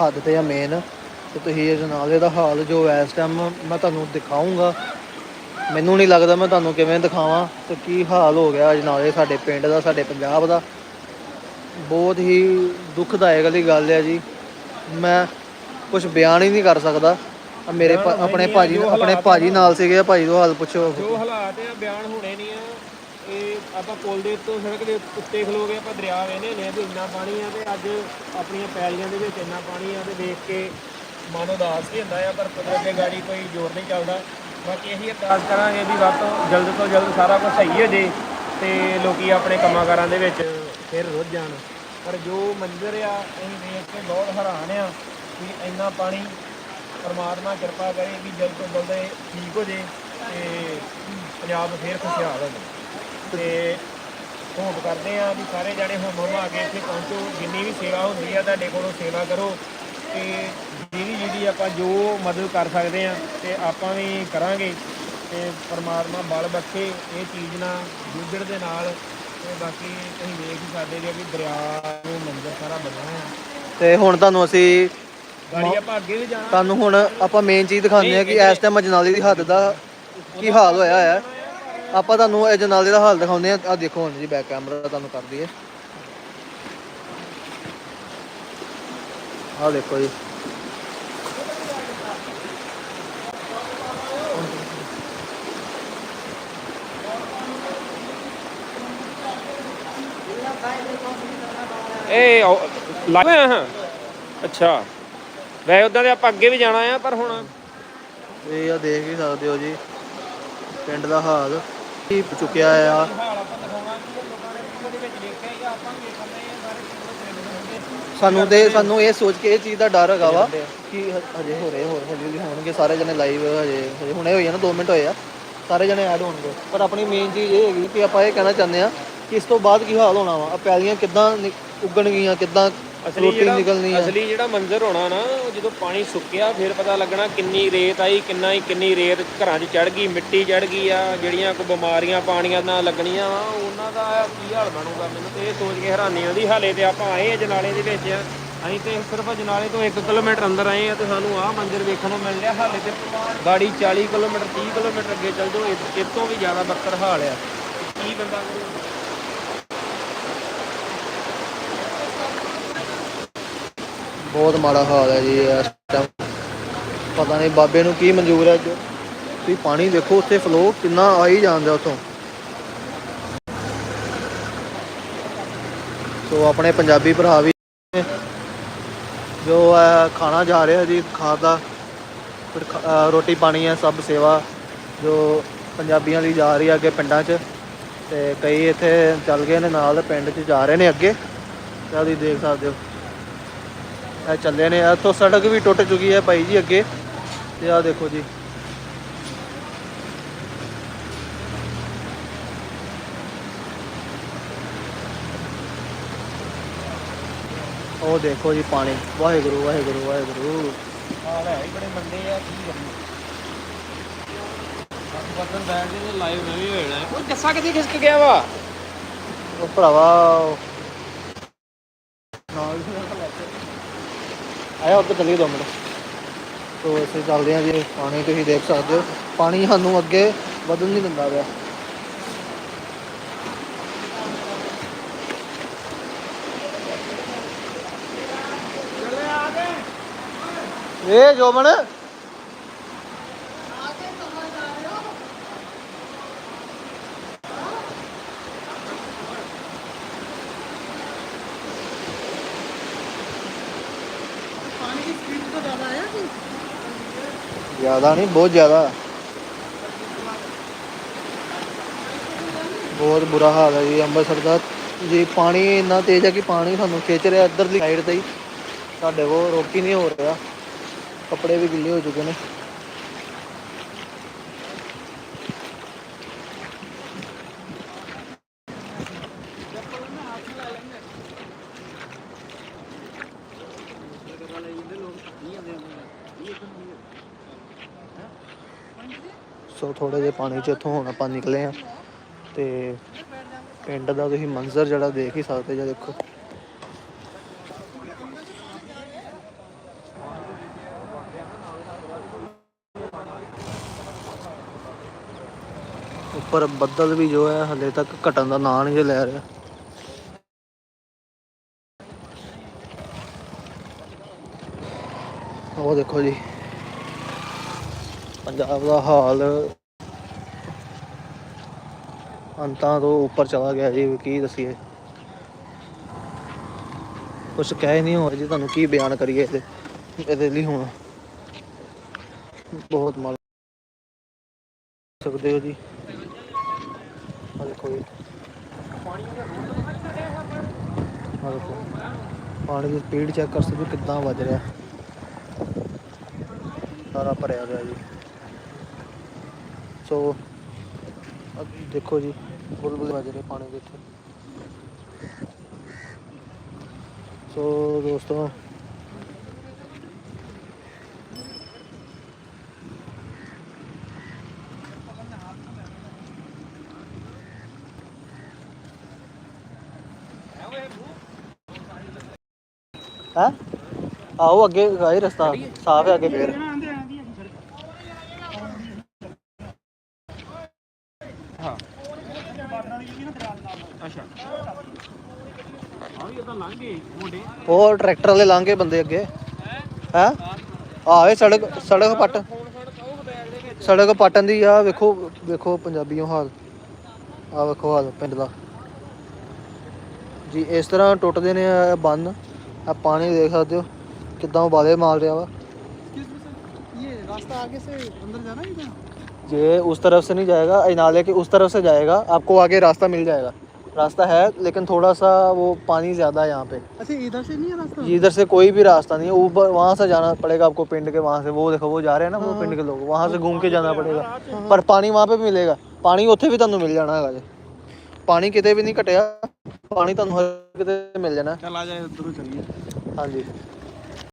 ਹੱਦ ਤੇ ਆ ਮੇਨ ਤੇ ਤੁਸੀਂ ਇਹ ਨਾਲੇ ਦਾ ਹਾਲ ਜੋ ਇਸ ਟਾਈਮ ਮੈਂ ਤੁਹਾਨੂੰ ਦਿਖਾਉਂਗਾ ਮੈਨੂੰ ਨਹੀਂ ਲੱਗਦਾ ਮੈਂ ਤੁਹਾਨੂੰ ਕਿਵੇਂ ਦਿਖਾਵਾਂ ਤੇ ਕੀ ਹਾਲ ਹੋ ਗਿਆ ਅੱਜ ਨਾਲੇ ਸਾਡੇ ਪਿੰਡ ਦਾ ਸਾਡੇ ਪੰਜਾਬ ਦਾ। ਬਹੁਤ ਹੀ ਦੁਖਦਾਇਕ ਵਾਲੀ ਗੱਲ ਹੈ ਜੀ। ਮੈਂ ਕੁਝ ਬਿਆਨ ਹੀ ਨਹੀਂ ਕਰ ਸਕਦਾ। ਮੇਰੇ ਆਪਣੇ ਭਾਜੀ ਆਪਣੇ ਭਾਜੀ ਨਾਲ ਸੀਗੇ ਭਾਜੀ ਤੋਂ ਹਾਲ ਪੁੱਛੋ। ਜੋ ਹਾਲਾਤ ਆ ਬਿਆਨ ਹੋਣੇ ਨਹੀਂ ਆ। ਇਹ ਆਪਾਂ ਪੁਲ ਦੇ ਉੱਤੋਂ ਸੜਕ ਦੇ ਉੱਤੇ ਖਲੋ ਗਏ, ਆਪਾਂ ਦਰਿਆ ਵੇਨੇ ਨੇ ਵੀ ਇੰਨਾ ਪਾਣੀ ਆ ਤੇ ਅੱਜ ਆਪਣੀਆਂ ਪੈਲੀਆਂ ਦੇ ਵਿੱਚ ਇੰਨਾ ਪਾਣੀ ਆ ਤੇ ਦੇਖ ਕੇ ਮਨ ਉਦਾਸ ਵੀ ਹੁੰਦਾ ਆ, ਪਰ ਕੁਦਰਤ ਦੇ ਗਾੜੀ ਕੋਈ ਜ਼ੋਰ ਨਹੀਂ ਚੱਲਦਾ। ਬਾਕੀ ਇਹੀ ਅਰਦਾਸ ਕਰਾਂਗੇ ਵੀ ਵੱਧ ਤੋਂ ਜਲਦ ਤੋਂ ਜਲਦ ਸਾਰਾ ਕੁਝ ਸਹੀ ਹੋ ਜੇ ਤੇ ਲੋਕੀ ਆਪਣੇ ਕੰਮਾਂ ਕਾਰਾਂ ਦੇ ਵਿੱਚ ਫਿਰ ਰੁੱਝ ਜਾਣ। ਪਰ ਜੋ ਮੰਜ਼ਰ ਆ, ਅਸੀਂ ਦੇਖ ਕੇ ਬਹੁਤ ਹੈਰਾਨ ਆ ਵੀ ਇੰਨਾ ਪਾਣੀ ਪਰਮਾਤਮਾ ਕਿਰਪਾ ਕਰੇ ਵੀ ਜਲਦ ਤੋਂ ਜਲਦ ਇਹ ਠੀਕ ਹੋ ਜੇ ਤੇ ਪੰਜਾਬ ਫੇਰ ਖੁਸ਼ਹਾਲ ਹੋ ਜਾਵੇ। ਤੇ ਹੋਪ ਕਰਦੇ ਆ ਵੀ ਸਾਰੇ ਜਣੇ ਹੁਮ ਹੁਮ ਆ ਕੇ ਇੱਥੇ ਪਹੁੰਚੋ। ਜਿੰਨੀ ਵੀ ਸੇਵਾ ਹੁੰਦੀ ਆ ਤੁਹਾਡੇ ਕੋਲੋਂ ਸੇਵਾ ਕਰੋ ਤੇ ਜਿਹਦੀ ਜਿਹਦੀ ਆਪਾਂ ਜੋ ਮਦਦ ਕਰ ਸਕਦੇ ਆ ਤੇ ਆਪਾਂ ਵੀ ਕਰਾਂਗੇ ਤੇ ਪਰਮਾਤਮਾ ਬਲ ਬਖਸ਼ੇ ਇਹ ਚੀਜ਼ ਨਾਲ ਜੂਝੜ ਦੇ ਨਾਲ ਤੇ ਬਾਕੀ ਤੁਸੀਂ ਵੇਖ ਹੀ ਸਕਦੇ ਜੇ ਵੀ ਦਰਿਆ ਨੂੰ ਮੰਜ਼ਰ ਸਾਰਾ ਬਣਿਆ ਆ ਤੇ ਹੁਣ ਤੁਹਾਨੂੰ ਅਸੀਂ ਗਾੜੀ ਆਪਾਂ ਅੱਗੇ ਵੀ ਜਾਣਾ। ਤੁਹਾਨੂੰ ਹੁਣ ਆਪਾਂ ਮੇਨ ਚੀਜ਼ ਦਿਖਾਉਂਦੇ ਆ ਕਿ ਇਸ ਟਾਈਮ ਅਜਨਾਲੇ ਦੀ ਹੱਦ ਦਾ ਕੀ ਹਾਲ ਹੋਇਆ ਹੈ ਆਪਾਂ ਤੁਹਾਨੂੰ ਅਜਨਾਲੇ ਦਾ ਹਾਲ ਦਿਖਾਉਂਦੇ ਆ ਆ ਦੇਖੋ ਹੁਣ ਜੀ ਬੈਕ ਕੈਮਰਾ ਤੁਹਾਨੂੰ ਕਰ ਦਈਏ। ਆ ਦੇਖੋ ਜੀ। ਇਹ ਲੱਗ ਹਾਂ। ਅੱਛਾ। ਵੈ ਉਦਾਂ ਦੇ ਆਪਾਂ ਅੱਗੇ ਵੀ ਜਾਣਾ ਆ ਪਰ ਹੁਣ ਇਹ ਆ ਦੇਖ ਹੀ ਸਕਦੇ ਹੋ ਜੀ ਪਿੰਡ ਦਾ ਹਾਲ। ਕੀ ਚੁੱਕਿਆ ਆ। ਸਾਨੂੰ ਤੇ ਸਾਨੂੰ ਇਹ ਸੋਚ ਕੇ ਇਹ ਚੀਜ਼ ਦਾ ਡਰ ਹੈਗਾ ਵਾ ਕਿ ਹਜੇ ਹੋ ਰਹੇ ਹੋਰ ਹੌਲੀ ਹੌਲੀ ਹੋਣਗੇ, ਸਾਰੇ ਜਣੇ ਲਾਈਵ ਹਜੇ ਹਜੇ ਹੁਣੇ ਹੋਈ ਆ ਨਾ 2 ਮਿੰਟ ਹੋਏ ਆ। ਸਾਰੇ ਜਣੇ ਐਡ ਹੋਣਗੇ। ਪਰ ਆਪਣੀ ਮੇਨ ਚੀਜ਼ ਇਹ ਹੈਗੀ ਕਿ ਆਪਾਂ ਇਹ ਕਹਿਣਾ ਚਾਹੁੰਦੇ ਆ ਕਿ ਇਸ ਤੋਂ ਬਾਅਦ ਕੀ ਹਾਲ ਹੋਣਾ ਵਾ? ਆ ਪੈਲੀਆਂ ਕਿੱਦਾਂ ਨਿ- ਉੱਗਣਗੀਆਂ, ਕਿੱਦਾਂ ਅਸਲੀ ਰੋਟੀ ਜਿਹੜਾ ਨਿਕਲਣੀ ਆ। ਅਸਲੀ ਜਿਹੜਾ ਮੰਜ਼ਰ ਹੋਣਾ ਨਾ ਉਹ ਜਦੋਂ ਪਾਣੀ ਸੁੱਕਿਆ ਫਿਰ ਪਤਾ ਲੱਗਣਾ ਕਿੰਨੀ ਰੇਤ ਆਈ ਕਿੰਨਾ ਹੀ ਕਿੰਨੀ ਰੇਤ ਘਰਾਂ 'ਚ ਚੜ ਗਈ ਮਿੱਟੀ ਚੜ ਗਈ ਆ ਜਿਹੜੀਆਂ ਕੋ ਬਿਮਾਰੀਆਂ ਪਾਣੀਆਂ ਨਾਲ ਲੱਗਣੀਆਂ ਵਾ ਉਹਨਾਂ ਦਾ ਕੀ ਹਾਲ ਬਣੂਗਾ? ਮੈਨੂੰ ਤੇ ਇਹ ਸੋਚ ਕੇ ਹੈਰਾਨੀ ਆਉਂਦੀ ਹਾਲੇ ਤੇ ਆਪਾਂ ਆਏ ਆ ਜਨਾਲੇ ਦੇ ਵਿੱਚ। ਅਸੀਂ ਤੇ ਸਿਰਫ ਜਨਾਲੇ ਤੋਂ 1 ਕਿਲੋਮੀਟਰ ਅੰਦਰ ਆਏ ਆ ਤੇ ਸਾਨੂੰ ਆਹ ਮੰਜ਼ਰ ਵੇਖਣ ਨੂੰ ਮਿਲ ਰਿਹਾ ਹਾਲੇ ਤੇ ਗਾੜੀ 40 ਕਿਲੋਮੀਟਰ 30 ਕਿਲੋਮੀਟਰ ਅੱਗੇ ਚੱਲ ਜਾਓ ਇਹ ਤੋਂ ਵੀ ਜ਼ਿਆਦਾ ਬੱਤਰ ਹਾਲ ਆ। ਕੀ ਬੰਦਾ ਕਰੇ ਬਹੁਤ ਮਾੜਾ ਹਾਲ ਹੈ ਜੀ ਇਸ ਟਾਈਮ ਪਤਾ ਨਹੀਂ ਬਾਬੇ ਨੂੰ ਕੀ ਮਨਜ਼ੂਰ ਹੈ ਜੋ। ਤੁਸੀਂ ਪਾਣੀ ਦੇਖੋ ਉੱਥੇ ਫਲੋ ਕਿੰਨਾ ਆ ਹੀ ਜਾਂਦਾ ਉਤੋਂ ਸੋ ਆਪਣੇ ਪੰਜਾਬੀ ਭਰਾ ਵੀ ਜੋ ਹੈ ਖਾਣਾ ਜਾ ਰਿਹਾ ਜੀ ਖਾਦਾ ਫਿਰ ਰੋਟੀ ਪਾਣੀ ਹੈ, ਸਭ ਸੇਵਾ ਜੋ ਪੰਜਾਬੀਆਂ ਲਈ ਜਾ ਰਹੀ ਹੈ ਅੱਗੇ ਪਿੰਡਾਂ 'ਚ। ਤੇ ਕਈ ਇੱਥੇ ਚੱਲ ਗਏ ਨੇ ਨਾਲ, ਪਿੰਡ 'ਚ ਜਾ ਰਹੇ ਨੇ ਅੱਗੇ। ਤੇ ਤੁਸੀਂ ਦੇਖ ਸਕਦੇ ਹੋ। ਚੱਲੇ ਨੇ। ਇੱਥੋਂ ਸੜਕ ਵੀ ਟੁੱਟ ਚੁੱਕੀ ਹੈ ਭਾਈ ਜੀ ਅੱਗੇ। ਤੇ ਆਹ ਦੇਖੋ ਜੀ। ਉਹ ਦੇਖੋ ਜੀ ਪਾਣੀ। ਵਾਹਿਗੁਰੂ ਵਾਹਿਗੁਰੂ ਵਾਹਿਗੁਰੂ। ਹਾਲ ਹੈ ਹੀ ਬੜੇ ਮੰਦੇ ਆ ਕੀ ਕਰੀਏ ਬਰਤਨ ਬੈਠ ਦੇ ਲਾਈਵ ਮੈਂ ਵੀ ਹੋਣਾ ਉਹ ਜੱਸਾ ਕਿੱਥੇ ਖਿਸਕ ਗਿਆ ਵਾ? ਉਹ ਭਰਾਵਾ ਨਾਲ ਆਇਆ ਉੱਧਰ ਚੱਲੀਏ ਦੋ ਮਿੰਟ। ਤੋ ਅਸੀਂ ਚੱਲਦੇ ਹਾਂ ਜੀ, ਪਾਣੀ ਤੁਸੀਂ ਦੇਖ ਸਕਦੇ ਹੋ। ਪਾਣੀ ਸਾਨੂੰ ਅੱਗੇ ਵਧਣ ਨਹੀਂ ਦਿੰਦਾ ਪਿਆ। ਏ ਜੋਬਨ ਜ਼ਿਆਦਾ ਨਹੀਂ, ਬਹੁਤ ਜ਼ਿਆਦਾ। ਬਹੁਤ ਬੁਰਾ ਹਾਲ ਹੈ ਜੀ, ਅੰਮ੍ਰਿਤਸਰ ਦਾ। ਜੀ ਪਾਣੀ ਇੰਨਾ ਤੇਜ਼ ਹੈ ਕਿ ਪਾਣੀ ਸਾਨੂੰ ਖਿੱਚ ਰਿਹਾ ਇੱਧਰਲੀ ਸਾਈਡ ਤੇ ਹੀ, ਸਾਡੇ ਕੋਲ ਰੋਕੀ ਨਹੀਂ ਹੋ ਰਿਹਾ। ਕੱਪੜੇ ਵੀ ਗਿੱਲੇ ਹੋ ਚੁੱਕੇ ਨੇ। ਸੋ ਥੋੜੇ ਜਿਹੇ ਪਾਣੀ 'ਚ ਇੱਥੋਂ ਹੁਣ ਆਪਾਂ ਨਿਕਲੇ ਆ ਤੇ ਪਿੰਡ ਦਾ ਤੁਸੀਂ ਮੰਜ਼ਰ ਜਿਹੜਾ ਦੇਖ ਹੀ ਸਕਦੇ ਜੇ ਦੇਖੋ। ਉੱਪਰ ਬੱਦਲ ਵੀ ਜੋ ਹੈ ਹਲੇ ਤੱਕ ਘਟਣ ਦਾ ਨਾਂ ਨਹੀਂ ਲੈ ਰਿਹਾ। ਉਹ ਦੇਖੋ ਜੀ। ਪੰਜਾਬ ਦਾ ਹਾਲ ਅੰਤਾਂ ਤੋਂ ਉੱਪਰ ਚਲਾ ਗਿਆ ਜੀ, ਕੀ ਦਸੀਏ। ਕੁਛ ਕਹਿ ਨਹੀਂ ਹੋ ਜੀ, ਤੁਹਾਨੂੰ ਕੀ ਬਿਆਨ ਕਰੀਏ ਇਹਦੇ ਇਹਦੇ ਲਈ ਹੁਣ। ਬਹੁਤ ਮਾਲ ਸਕਦੇ ਹੋ ਜੀ। ਆ ਦੇਖੋ ਜੀ। ਆ ਦੇਖੋ। ਪਾਣੀ ਦੀ ਸਪੀਡ ਚੈੱਕ ਕਰ ਸਕਦੇ ਹੋ ਕਿੱਦਾਂ ਵੱਜ ਰਿਹਾ। ਸਾਰਾ ਭਰਿਆ ਗਿਆ ਜੀ। ਸੋ ਆਹ ਦੇਖੋ ਜੀ ਬੁਲਬੁਲ ਵੱਜ ਰਹੇ ਪਾਣੀ ਦੇ ਇੱਥੇ ਸੋ ਦੋਸਤੋ ਹੈ ਆਓ ਅੱਗੇ ਗਾਈ ਰਸਤਾ ਸਾਫ਼ ਹੈ ਅੱਗੇ ਫੇਰ ਹਾਂ। ਅੱਛਾ। ਹੋਰ ਟਰੈਕਟਰ ਵਾਲੇ ਲੰਘ ਬੰਦੇ ਅੱਗੇ। ਹੈ? ਆਏ ਸੜਕ ਸੜਕ ਪੱਟ। ਸੜਕ ਪੱਟਣ ਦੀ ਆ ਵੇਖੋ ਵੇਖੋ ਪੰਜਾਬੀਓ ਹਾਲ। ਆ ਵੇਖੋ ਹਾਲ ਪਿੰਡ ਦਾ। ਜੀ ਇਸ ਤਰ੍ਹਾਂ ਟੁੱਟਦੇ ਨੇ ਬੰਨ। ਆ ਪਾਣੀ ਦੇਖ ਸਕਦੇ ਹੋ ਕਿਦਾਂ ਉਬਾਲੇ ਮਾਰ ਰਿਹਾ ਵਾ। ਇਹ ਰਸਤਾ ਅੱਗੇ ਸੇ ਅੰਦਰ ਜਾਣਾ ਹੈ ये उस तरफ़ से नहीं जाएगा इनाले के उस तरफ़ से जाएगा आपको आगे रास्ता मिल जाएगा। रास्ता है लेकिन थोड़ा सा वो पानी ज़्यादा है यहाँ पे। अच्छा इधर से नहीं है रास्ता? इधर से कोई भी रास्ता नहीं है ऊपर वहाँ से जाना पड़ेगा आपको पिंड के वहाँ से। वो देखो वो जा रहे हैं ना वो हाँ। पिंड के लोग वहाँ से घूम के जाना हाँ। पड़ेगा। पर पानी वहाँ पे भी मिलेगा। पानी उतने भी तुम मिल जाना है पानी कितने भी नहीं कटेगा पानी तुम कितने मिल जाना। जाए तो हाँ जी।